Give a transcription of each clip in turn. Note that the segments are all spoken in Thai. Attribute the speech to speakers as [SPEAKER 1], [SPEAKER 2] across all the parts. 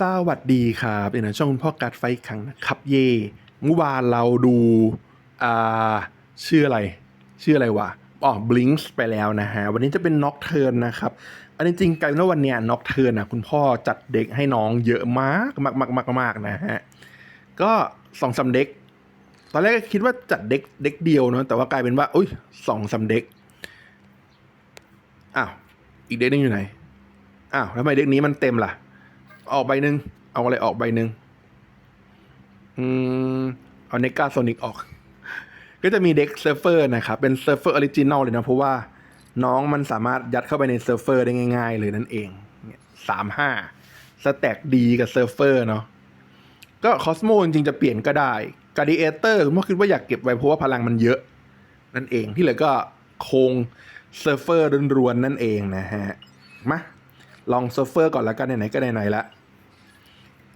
[SPEAKER 1] สวัสดีครับเดี๋ยวนะช่องคุณพ่อการไฟครั้งนะครับเย่เมื่อวานเราดูอ่าชื่ออะไร ชื่ออะไรวะอ๋อบลิงส์ไปแล้วนะฮะ วันนี้จะเป็นน็อกเทิร์นนะครับ อันนี้จริงกลายเป็นว่าวันเนี้ยน็อกเทิร์นนะคุณพ่อจัดเด็กให้น้องเยอะมากมากมากมากมากนะฮะ ก็สองสามเด็ก ตอนแรกก็คิดว่าจัดเด็กเด็กเดียวเนาะแต่ว่ากลายเป็นว่าอุ้ยสองสามเด็กอ้าวอีกเด็กนึงอยู่ไหนอ้าวทำไมเด็กนี้มันเต็มล่ะ ออกใบหนึ่งเอาอะไรออกใบหนึ่งอืมเอาเนกาโซนิกออก ก็จะมีเด็กเซิร์ฟเฟอร์นะครับ เป็นเซิร์ฟเฟอร์ออริจินอลเลยนะเพราะว่าน้องมันสามารถยัดเข้าไปในเซิร์ฟเวอร์ได้ง่าย ๆ เลยนั่นเองสามห้าสแต็กดีกับเซิร์ฟเวอร์เนาะก็คอสโมจริงๆจะเปลี่ยนก็ได้ก a ดิเอเตอร์ผมคิดว่าอยากเก็บไว้เพราะว่าพลังมันเยอะ นั่นเองที่เหลือก็โคงเซิร์ฟเวอร์รวนๆนั่นเองนะฮะ มา ลองเซิร์ฟเวอร์ก่อนแล้วกันไหนๆก็ไหนๆละ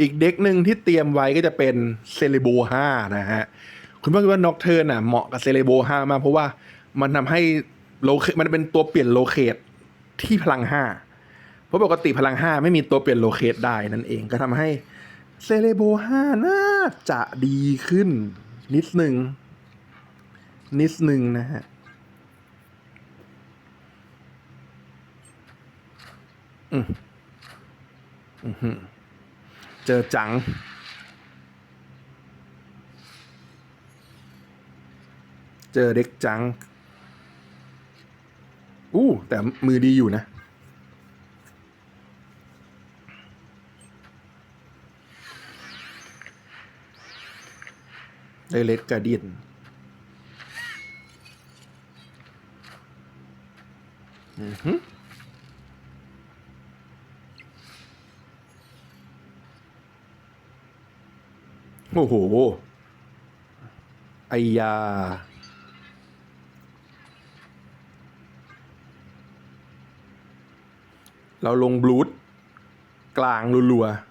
[SPEAKER 1] อีกเด็กหนึ่งที่เตรียมไว้ก็จะเป็นเซเลโบ5นะฮะ คุณพ่อคิดว่าน็อกเทิร์นอะเหมาะกับเซเลโบ5มากเพราะว่ามันทำให้โลเคมันเป็นตัวเปลี่ยนโลเคตที่พลัง5เพราะปกติพลัง5ไม่มีตัวเปลี่ยนโลเคตได้นั่นเองก็ทำให้เซเลโบ5น่าจะดีขึ้นนิดหนึ่งนิดหนึ่งนะฮะ อืมอื้อหือเจอจัง เจอเด็กจัง อู้ แต่มือดีอยู่นะ ได้เลดกรเดียนอือหือ โอ้โหไอยา เราลงบลูดกลางรัวๆ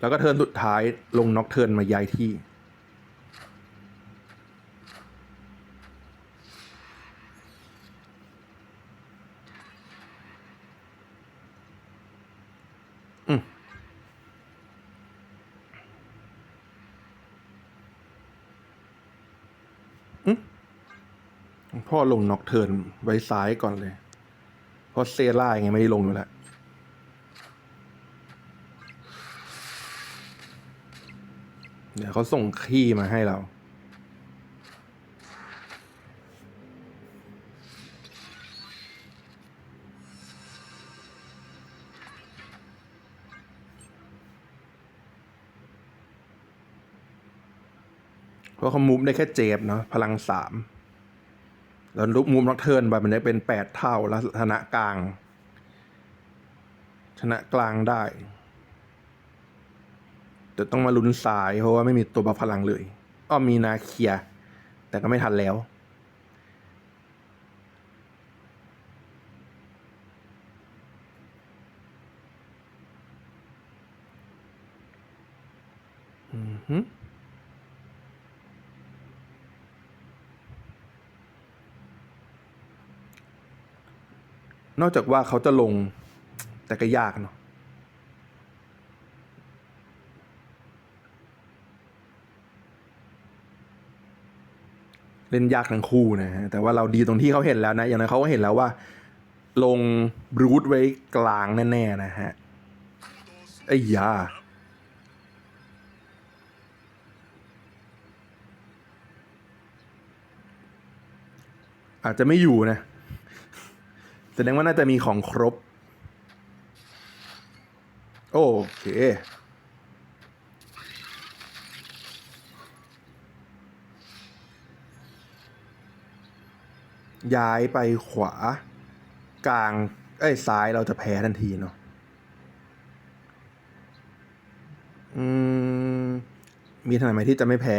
[SPEAKER 1] แล้วก็เทิร์นสุดท้ายลงน็อกเทิร์นมาย้ายที่ ลงน็อกเทิร์นไว้ซ้ายก่อนเลย เพราะเซร่ายังไงไม่ได้ลงอยู่แล้วเดี๋ยวเขาส่งขี้มาให้เราเพราะเขามูฟได้แค่เจ็บเนาะพลังสาม แล้วรูปมุมล็อกเทิร์นไปมันจะเป็นแปดเท่าแล้วชนะกลาง ชนะกลางได้แต่ต้องมาลุ้นสายเพราะว่าไม่มีตัวบัฟพลังเลยอ้อมีนาเคีย แต่ก็ไม่ทันแล้ว นอกจากว่าเขาจะลงแต่ก็ยากเนาะเล่นยากทั้งคู่นะฮะแต่ว่าเราดีตรงที่เขาเห็นแล้วนะ อย่างนั้นเขาก็เห็นแล้วว่า ลงบรูทไว้กลางแน่ๆนะฮะไอ้ยาอาจจะไม่อยู่นะ แสดงว่าน่าจะมีของครบ โอเคย้ายไปขวา กลาง เอ้ย ซ้ายเราจะแพ้ทันทีเนาะอืม มีทางไหนที่จะไม่แพ้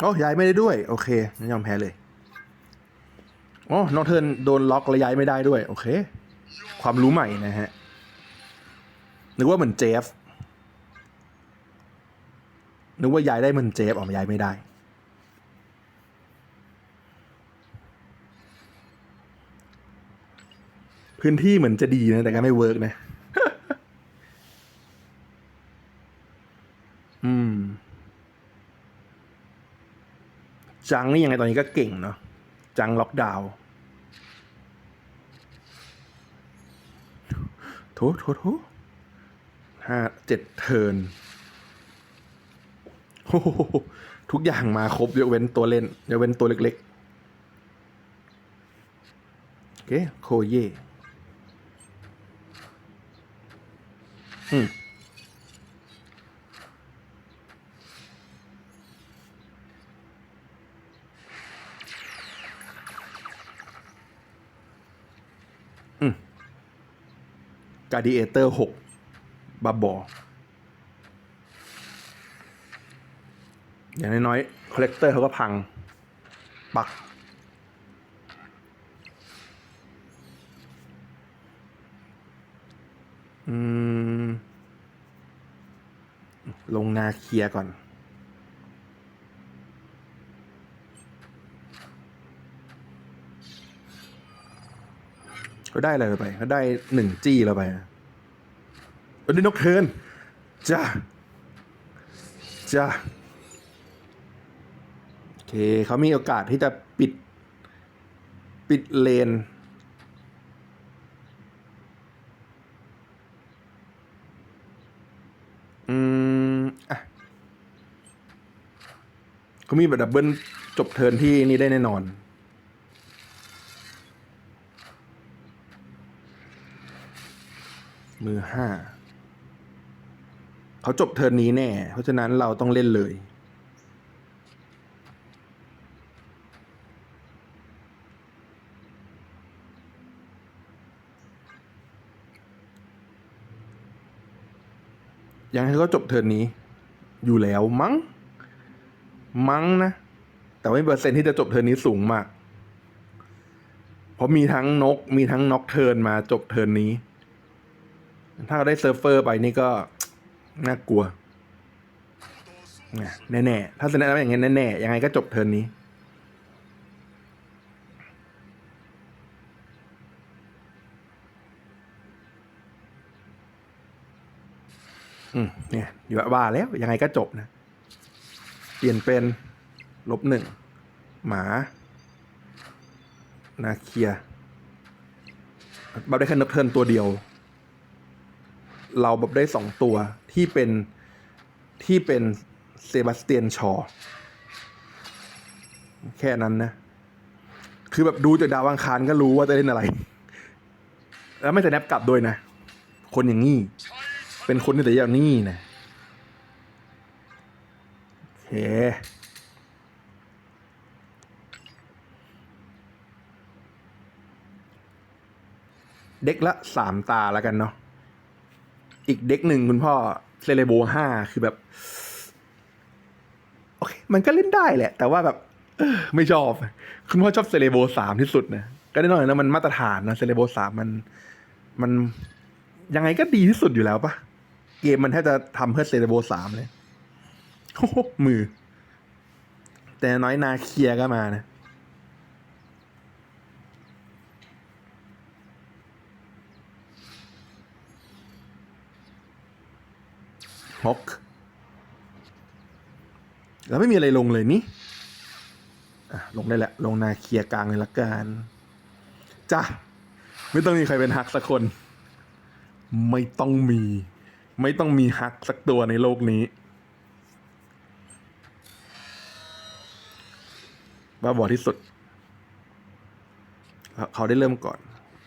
[SPEAKER 1] โอ้ย้ายไม่ได้ด้วย โอเคงั้นยอมแพ้เลยโอ้น้องเทิร์นโดนล็อกแล้วย้ายไม่ได้ด้วย โอเค ความรู้ใหม่นะฮะนึกว่าเหมือนเจฟนึกว่าย้ายได้เหมือนเจฟออกย้ายไม่ได้ พื้นที่เหมือนจะดีนะ แต่ก็ไม่เวิร์กนะ จังนี่ยังไงตอนนี้ก็เก่งเนาะจังล็อกดาวน์โถโถโถห้าเจ็ดเทิร์นโอ้โหทุกอย่างมาครบยกเว้นตัวเล่นยกเว้นตัวเล็กๆโอเคโคเย่อืม กา d ดิเอเตอร์หกบับบออย่างน้อยๆคอลเลกเตอร์เขาก็พัง ปัก ลงนาเคลียร์ก่อน ก็ได้อะไรไปก็ได้หนึ่งจี้เราไปเออได้นกเทิร์นจ้าจ้าโอเคเขามีโอกาสที่จะปิด ปิดเลนอืมอะเขามีแบบดับเบิลจบเทินที่นี่ได้แน่นอน มือห้าเขาจบเทิร์นนี้แน่ เพราะฉะนั้นเราต้องเล่นเลยยังให้เขาจบเทิร์นนี้ อยู่แล้วมั้ง มั้งนะ แต่ว่าเปอร์เซ็นที่จะจบเทิร์นนี้สูงมาก เพราะมีทั้งนกมีทั้งน็อกเทิร์นมาจบเทิร์นนี้ ถ้าเขาได้เซิร์ฟเฟอร์ไปนี่ก็น่ากลัวแน่แน่ๆถ้าแสดงว่าอย่างงี้แน่ๆยังไงก็จบเทิร์นนี้อืมเนี่ยอยู่ว่าแล้ว ยังไงก็จบนะ เปลี่ยนเป็นลบหนึ่ง หมา นาเคียบับได้แค่นกเทิร์นตัวเดียว เราแบบได้สองตัวที่เป็นที่เป็นเซบาสเตียนชอ แค่นั้นนะ คือแบบดูจากดาวอังคารก็รู้ว่าจะเล่นอะไร แล้วไม่แต่แนบกลับด้วยนะ คนอย่างนี้ เป็นคนที่แต่อย่างนี้นะโอเคเด็กละสามตาแล้วกันเนาะ อีกเด็กหนึ่งคุณพ่อเซเลโบห้าคือแบบ โอเค มันก็เล่นได้แหละ แต่ว่าแบบไม่ชอบ คุณพ่อชอบเซเลโบสามที่สุดนะก็แน่นอนนะมันมาตรฐานนะเซเลโบสามมันมันยังไงก็ดีที่สุดอยู่แล้วปะเกมมันแทบจะทำเพื่อเซเลโบสามเลยโอ้โหมือ แต่น้อยนาเคียก็มานะ ฮอกแล้วไม่มีอะไรลงเลยนี่ลงได้แหละ ลงนาเคียร์กลางเลยละกันจ้ะไม่ต้องมีใครเป็นฮักสักคน ไม่ต้องมี ไม่ต้องมีฮักสักตัวในโลกนี้บ้าบอที่สุด เขาได้เริ่มก่อน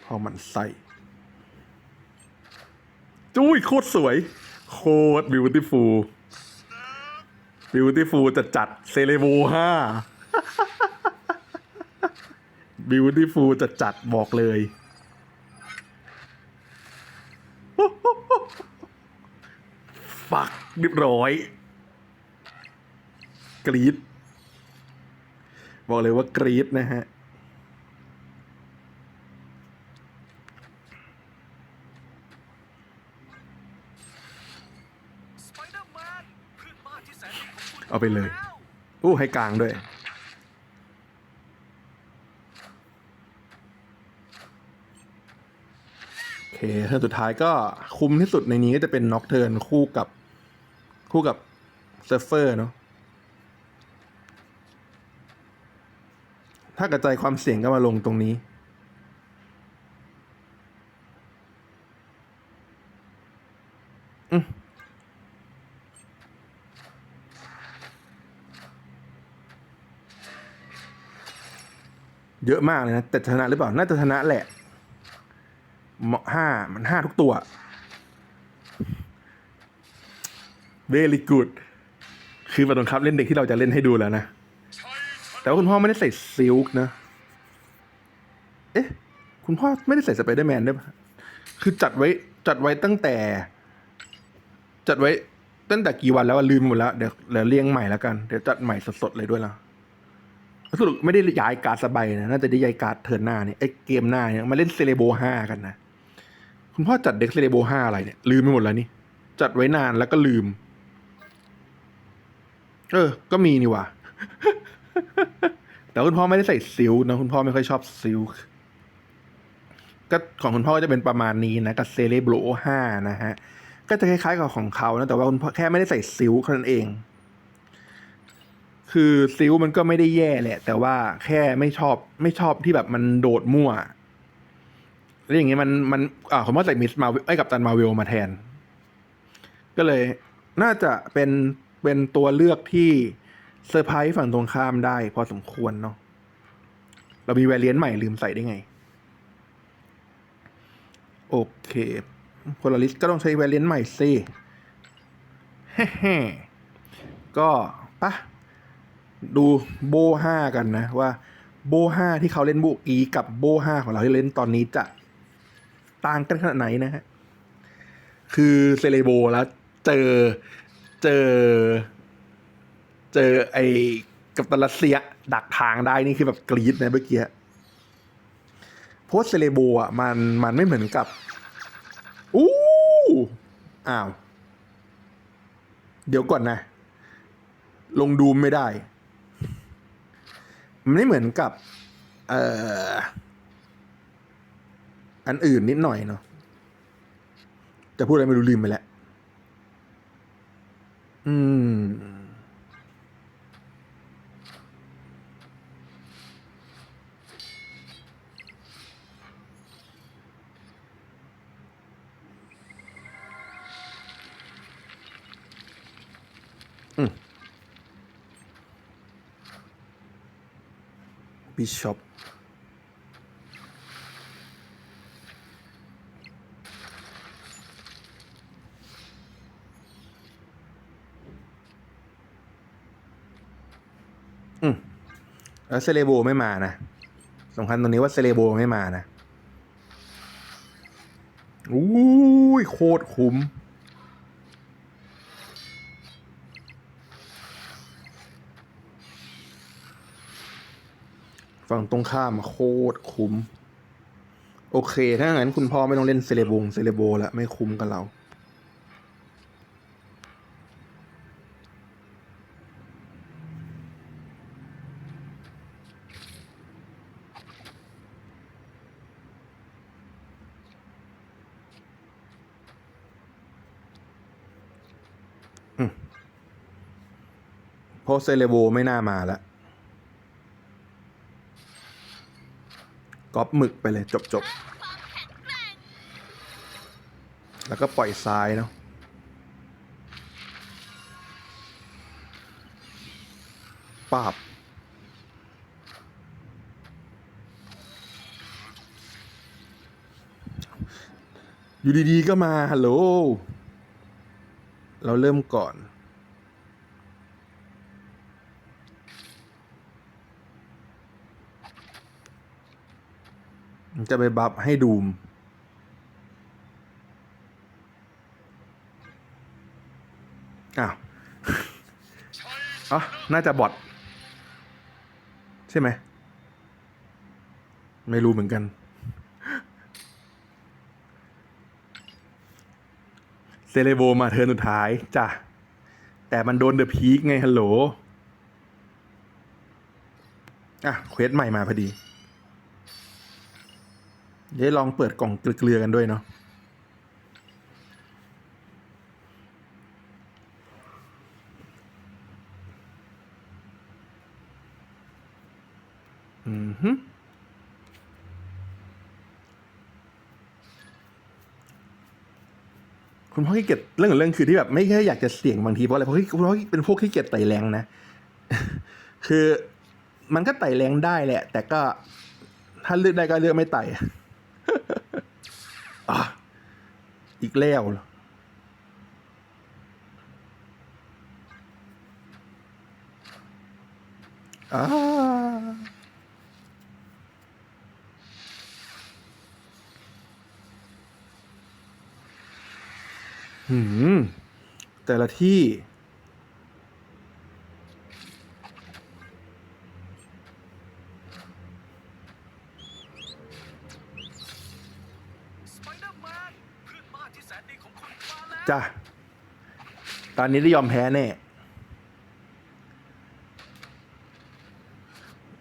[SPEAKER 1] พอมันใส่จุ้ยโคตรสวย โคตรบิวตี้ฟูลบิวตี้ฟูลจะจัดเซเลโบห้าบิวตี้ฟูลจะจัดบอกเลย ปักเรียบร้อย กรีด บอกเลยว่ากรีดนะฮะ
[SPEAKER 2] เอา
[SPEAKER 1] ไปเลยอู้ให้กลางด้วย โอเคเทิร์นสุดท้ายก็คุ้มที่สุดในนี้ก็จะเป็นน็อกเทิร์นคู่กับคู่กับเซิร์ฟเฟอร์เนาะถ้ากระจายความเสี่ยงก็มาลงตรงนี้ เยอะมากเลยนะ แต่ชนะหรือเปล่า น่าจะชนะแหละเหมาะห้ามันห้าทุกตัว very good คือประตงครับเล่นเด็กที่เราจะเล่นให้ดูแล้วนะ แต่ว่าคุณพ่อไม่ได้ใส่ซิลค์นะ เอ๊ะ คุณพ่อไม่ได้ใส่สไปเดอร์แมนด้วยปะคือจัดไว้จัดไว้ตั้งแต่ จัดไว้ตั้งแต่กี่วันแล้วลืมหมดแล้วเดี๋ยวเดี๋ยวเรียงใหม่แล้วกัน เดี๋ยวจัดใหม่สดๆเลยด้วยล่ะ สรุปไม่ได้ย้ายการ์ดสบายนะน่าจะได้ย้ายการ์ดเทิร์นหน้าเนี่ยไอ้เกมหน้าเนี่ยมาเล่นเซเลโบห้ากันนะ คุณพ่อจัดเด็กเซเลโบห้าอะไรเนี่ย ลืมไปหมดแล้วนี่ จัดไว้นานแล้วก็ลืม เออ ก็มีนี่ว่าแต่คุณพ่อไม่ได้ใส่ซิลนะคุณพ่อไม่ค่อยชอบซิลก็ของคุณพ่อก็จะเป็นประมาณนี้นะกับเซเลโบห้านะฮะ ก็จะคล้ายๆกับของเขานะแต่ว่าคุณพ่อแค่ไม่ได้ใส่ซิลค์เท่านั้นเอง คือซิลมันก็ไม่ได้แย่แหละ แต่ว่าแค่ไม่ชอบไม่ชอบที่แบบมันโดดมั่วแล้วอย่างเงี้ยมันมันอ่าผมว่าใส่มิสมาไอ้กับตันมาเวลมาแทน ก็เลย น่าจะเป็นเป็นตัวเลือกที่เซอร์ไพรส์ฝั่งตรงข้ามได้ พอสมควรเนาะเรามีแวรเลียนใหม่ลืมใส่ได้ไง โอเคโพลาริสก็ต้องใช้แวรเลียนใหม่สิแฮ่ๆก็ปะ ดูโบห้ากันนะว่าโบห้าที่เขาเล่นบุกอีกับโบห้าของเราที่เล่นตอนนี้จะต่างกันขนาดไหนนะฮะคือเซเลโบแล้วเจอเจอ เจอไอ้กับตันรัสเซียดักทางได้นี่คือแบบกรี๊ดนะเมื่อกี้เพราะเซเลโบอะมันมันไม่เหมือนกับอู้อ้าว เดี๋ยวก่อนนะ ลงดูไม่ได้ มันไม่เหมือนกับ เอ่อ อันอื่นนิดหน่อยเนาะจะพูดอะไรไม่รู้ลืมไปแล้วอืม บิชอปอืมแล้วเซเลโบไม่มานะสำคัญตรงนี้ว่าเซเลโบไม่มานะอุ้ยโคตรคุ้ม ฝั่งตรงข้ามโคตรคุ้ม โอเค ถ้างั้นคุณพ่อไม่ต้องเล่นเซเลบงเซเลโบละไม่คุ้มกับเรา เพราะเซเลโบไม่น่ามาล้ว ก๊อปหมึกไปเลยจบจบๆแล้วก็ปล่อยซ้ายเนาะปาบอยู่ดีๆก็มาฮัลโหล เราเริ่มก่อน จะไปบัฟให้ดูม อ้าวอ๋อน่าจะบอทใช่ไหม ไม่รู้เหมือนกัน เซเลโบมาเทินสุดท้ายจ้ะ แต่มันโดนเดอะพีคไงฮัลโหล อะ เควสใหม่มาพอดี เดี๋ยวลองเปิดกล่องเกลือกันด้วยเนาะอืมฮึคุณพ่อขี้เกียจเรื่องของเรื่องคือที่แบบไม่แค่อยากจะเสี่ยงบางทีเพราะอะไรเพราะคุณพ่อเป็นพวกขี้เกียจไต่แรงนะ คือมันก็ไต่แรงได้แหละ แต่ก็ถ้าเลือกได้ก็เลือกไม่ไต่ อะ อีกแล้วอ่าหืมแต่ละที่
[SPEAKER 2] สไปเดอร์แมนเพื่อนบ้านที่แสนดีของคุณมาแล้ว
[SPEAKER 1] จ้ะ ตอนนี้ได้ยอมแพ้แน่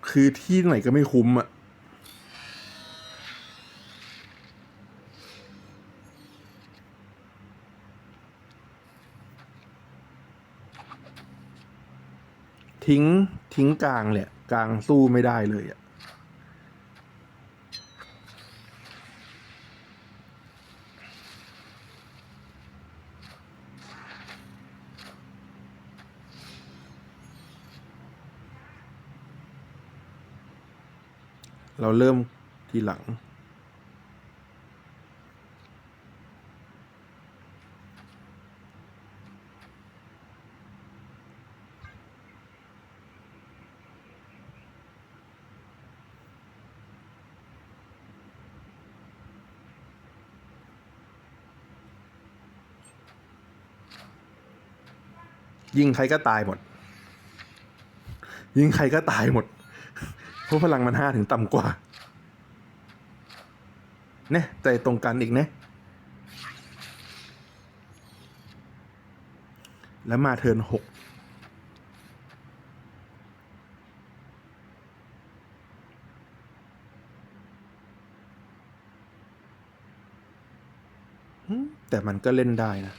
[SPEAKER 1] คือที่ไหนก็ไม่คุ้มอะทิ้งทิ้งกลางเลยกลางสู้ไม่ได้เลยอะ เราเริ่มทีหลัง ยิงใครก็ตายหมด ยิงใครก็ตายหมด เพราะพลังมันห้าถึงต่ำกว่าเนี่ยใจตรงกันอีกนะ แล้วมาเทินหกแต่มันก็เล่นได้นะ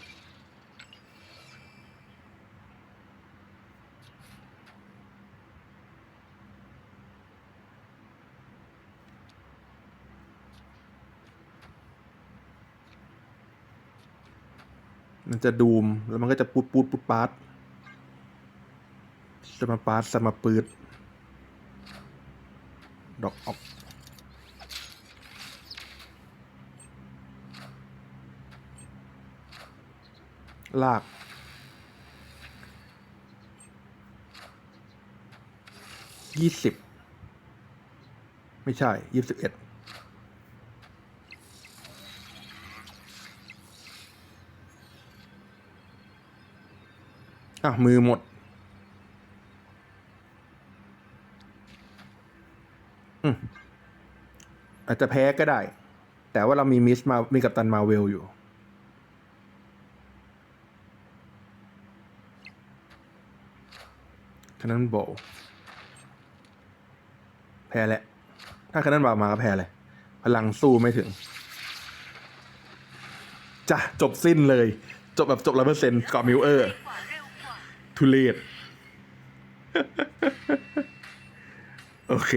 [SPEAKER 1] มันจะดูม แล้วมันก็จะปูดปูดปูดปาดสมาปาดสมาปืดดอกออกลาก ยี่สิบ ไม่ใช่ยี่สิบเอ็ด อะมือหมดอาจจะแพ้ก็ได้ แต่ว่าเรามีมิสมา มีกัปตันมาเวลอยู่ คนนั้นโบว์แพ้แหละ ถ้าคนนั้นบามาก็แพ้เลย พลังสู้ไม่ถึง จ้ะ จบสิ้นเลย จบแบบจบร้อยเปอร์เซ็นต์กอบมิวเออร์ ทุเรศโอเค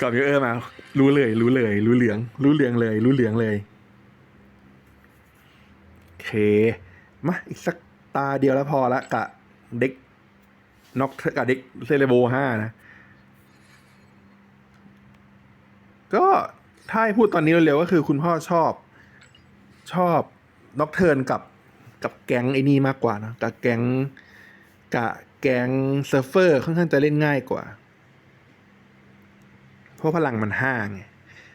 [SPEAKER 1] กอบมิวเออร์มา รู้เลย รู้เลย รู้เหลือง รู้เหลืองเลย รู้เหลืองเลยโอเค มาอีกสักตาเดียวแล้วพอละกะเด็กน็อกกับเด็กเซเลโบห้านะ ก็ถ้าให้พูดตอนนี้เร็วๆก็คือคุณพ่อชอบ ชอบน็อกเทิร์นกับกับแก๊งไอ้นี่มากกว่านะกับแก๊ง กับแก๊งเซิร์ฟเฟอร์ค่อนข้างจะเล่นง่ายกว่า เพราะพลังมันห้าไง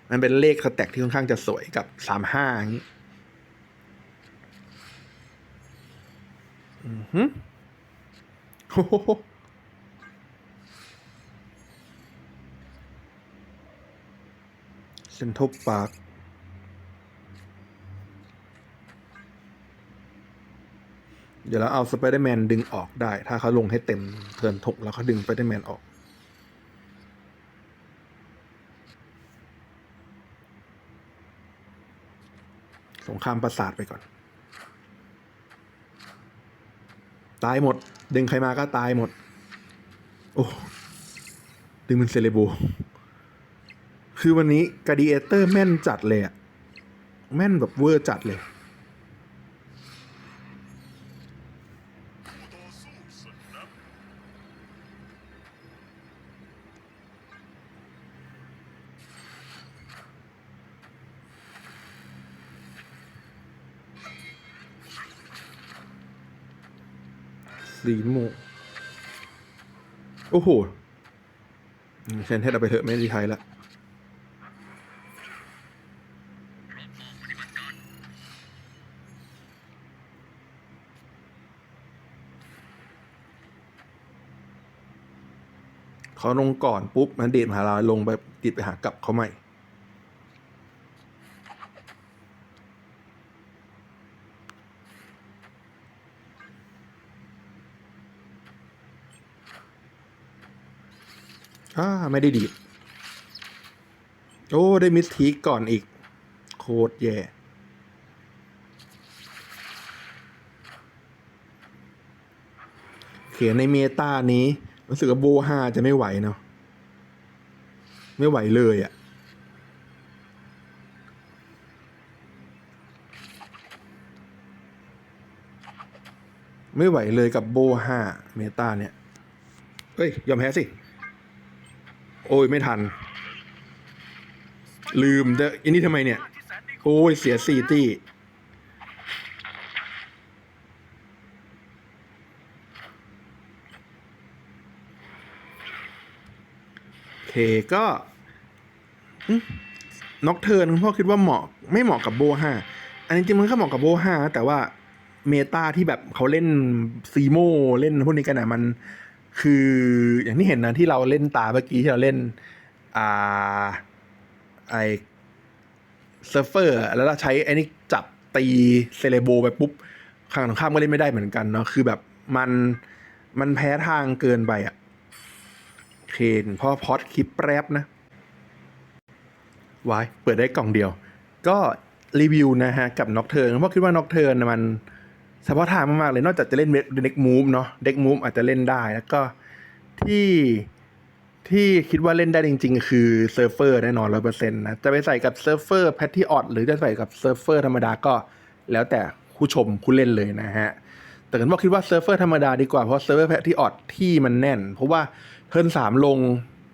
[SPEAKER 1] มันเป็นเลขสแต็กที่ค่อนข้างจะสวยกับสามห้าอย่างนี้อือหือโอ้โหเซนทรัลปาร์ เดี๋ยวเราเอาสไปเดอร์แมนดึงออกได้ ถ้าเขาลงให้เต็มเทิร์นทกแล้วเขาดึงสไปเดอร์แมนออก สงครามประสาทไปก่อน ตายหมด ดึงใครมาก็ตายหมด โอ้ดึงเป็นเซเลโบ คือวันนี้ก a ดีเอเตอร์แม่นจัดเลยอะแม่นแบบเวอร์จัดเลยีโมโอ้โหเซนเทสเอาไปเถอะไม่ได้ใช้ละเขาลงก่อนปุ๊บ มันเดทมหาลาลงไปติดไปหากลับเขาใหม่ อ่าไม่ได้ดีด โอ้ ได้มิสทีกก่อนอีก โคตรแย่เขียนในเมตานี้รู้สึกว่าโบห้าจะไม่ไหวเนาะไม่ไหวเลยอะ่ะไม่ไหวเลยกับโบห้าเมตาเนี่ยเฮ้ย ยอมแพ้สิ โอ้ยไม่ทัน ลืมแต่อันนี้ทำไมเนี่ย โอ้ยเสียสี่ตี้โอเคก็น็อกเทิร์นคุณพ่อคิดว่าเหมาะไม่เหมาะกับโบห้าอันนี้จริงๆมันก็เหมาะกับโบห้าแต่ว่าเมตาที่แบบเขาเล่นซีโมเล่นพวกนี้กันอะมัน คืออย่างที่เห็นนะที่เราเล่นตาเมื่อกี้ที่เราเล่นอ่าไอเซิร์ฟเฟอร์แล้วเราใช้ไอ้นี่จับตีเซเลโบไปปุ๊บข้างตรงข้ามก็เล่นไม่ได้เหมือนกันเนาะคือแบบมันมันแพ้ทางเกินไปอะ่ะเคนพอพอดคลิปแป๊บนะวายเปิดได้กล่องเดียว ก็รีวิวนะฮะ กับน็อกเทิร์นเพราะคิดว่าน็อกเทิร์นมัน เฉพาะทางมากๆเลยนอกจากจะเล่นเด็กมูฟเนาะเด็กมูฟอาจจะเล่นได้ แล้วก็ที่ที่คิดว่าเล่นได้จริง ๆ คือเซิร์ฟเฟอร์แน่นอนร้อยเปอร์เซ็นต์นะ จะไปใส่กับเซิร์ฟเฟอร์แพทที่ออดหรือจะใส่กับเซิร์ฟเฟอร์ธรรมดาก็แล้วแต่ผู้ชมผู้เล่นเลยนะฮะ แต่กันว่าคิดว่าเซิร์ฟเฟอร์ธรรมดาดีกว่า เพราะเซิร์ฟเวอร์แพทที่ออดที่มันแน่น เพราะว่าเทิร์นสามลง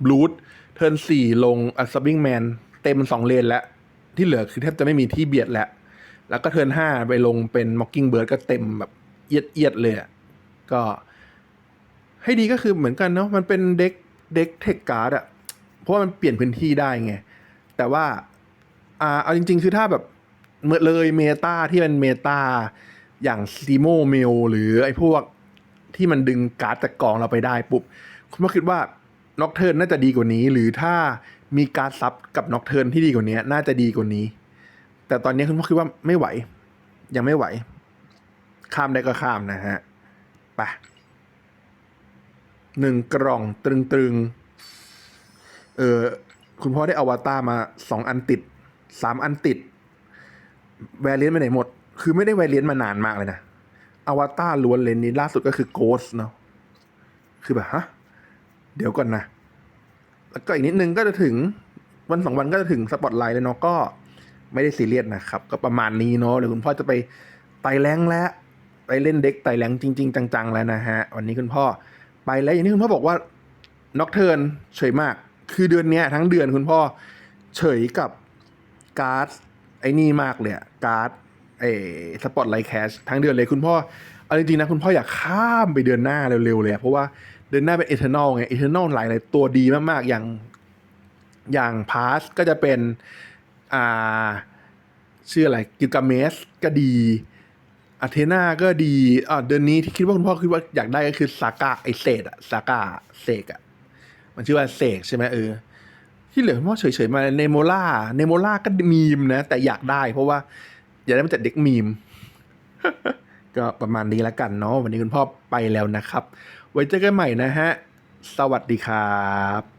[SPEAKER 1] บลูดเทิร์นสี่ลงอัสบิงแมนเต็มสองเลนแล้ว ที่เหลือคือแทบจะไม่มีที่เบียดแล้ว แล้วก็เทิร์นห้าไปลงเป็นม็อกกิ้งเบิร์ดก็เต็มแบบเอียดเอียดๆเลยอะก็ ให้ดีก็คือเหมือนกันเนาะมันเป็นเด็กเด็กเทคการ์ดอะเพราะว่ามันเปลี่ยนพื้นที่ได้ไง แต่ว่าอ่าเอาจริง ๆ คือถ้าแบบเมื่อเลยเมตาที่เป็นเมตาอย่างซีโมเมลหรือไอ้พวกที่มันดึงการ์ดจากกองเราไปได้ปุ๊บคุณก็คิดว่าน็อกเทิร์นน่าจะดีกว่านี้ หรือถ้ามีการดซับกับน็อกเทิร์นที่ดีกว่านี้น่าจะดีกว่านี้ แต่ตอนนี้คุณพ่อคิดว่าไม่ไหว ยังไม่ไหว ข้ามได้ก็ข้ามนะฮะไปหนึ่งกล่องตรึงตรึงเออคุณพ่อได้อวตารมาสองอันติดสามอันติด แวรเลียนไปไหนหมด คือไม่ได้แวรเลียนมานานมากเลยนะอวตารล้วนเลนนี้ล่าสุดก็คือโกสเนาะคือแบบฮะเดี๋ยวก่อนนะ แล้วก็อีกนิดนึงก็จะถึงวันสองวันก็จะถึงสปอตไลท์แล้วเนาะก็ ไม่ได้ซีเรียสนะครับ ก็ประมาณนี้เนาะเดี๋ยวคุณพ่อจะไปไต่แรงแล้วไปเล่นเด็กไต่แรงจริง ๆ จัง ๆ แล้วนะฮะ วันนี้คุณพ่อไปแล้วอย่างที่คุณพ่อบอกว่าน็อกเทิร์นเฉยมาก คือเดือนเนี้ยทั้งเดือนคุณพ่อเฉยกับการ์ดไอ้นี่มากเลยการ์ดเอสปอตไลท์แคชทั้งเดือนเลยคุณพ่อเอาจริงๆนะคุณพ่ออยากข้ามไปเดือนหน้าเร็วๆเลย เพราะว่าเดือนหน้าเป็นเอเทอร์นอลไงเอเทอร์นอลหลายๆตัวดีมากๆอย่างอย่างพาสก็จะเป็น อ่าชื่ออะไรกิลกาเมสก็ดีอาเทนาก็ดีอ่าเดือนนี้ที่คิดว่าคุณพ่อคิดว่าอยากได้ก็คือซากาไอเศษอะซากาเสกอะมันชื่อว่าเสกใช่ไหมเออ ที่เหลือคุณพ่อเฉยๆมาเนโมล่าเนโมล่าก็มีมนะ แต่อยากได้เพราะว่า อยากได้มาจากเด็กมีม ก็ประมาณนี้แล้วกันเนาะวันนี้คุณพ่อไปแล้วนะครับ ไว้เจอกันใหม่นะฮะ สวัสดีครับ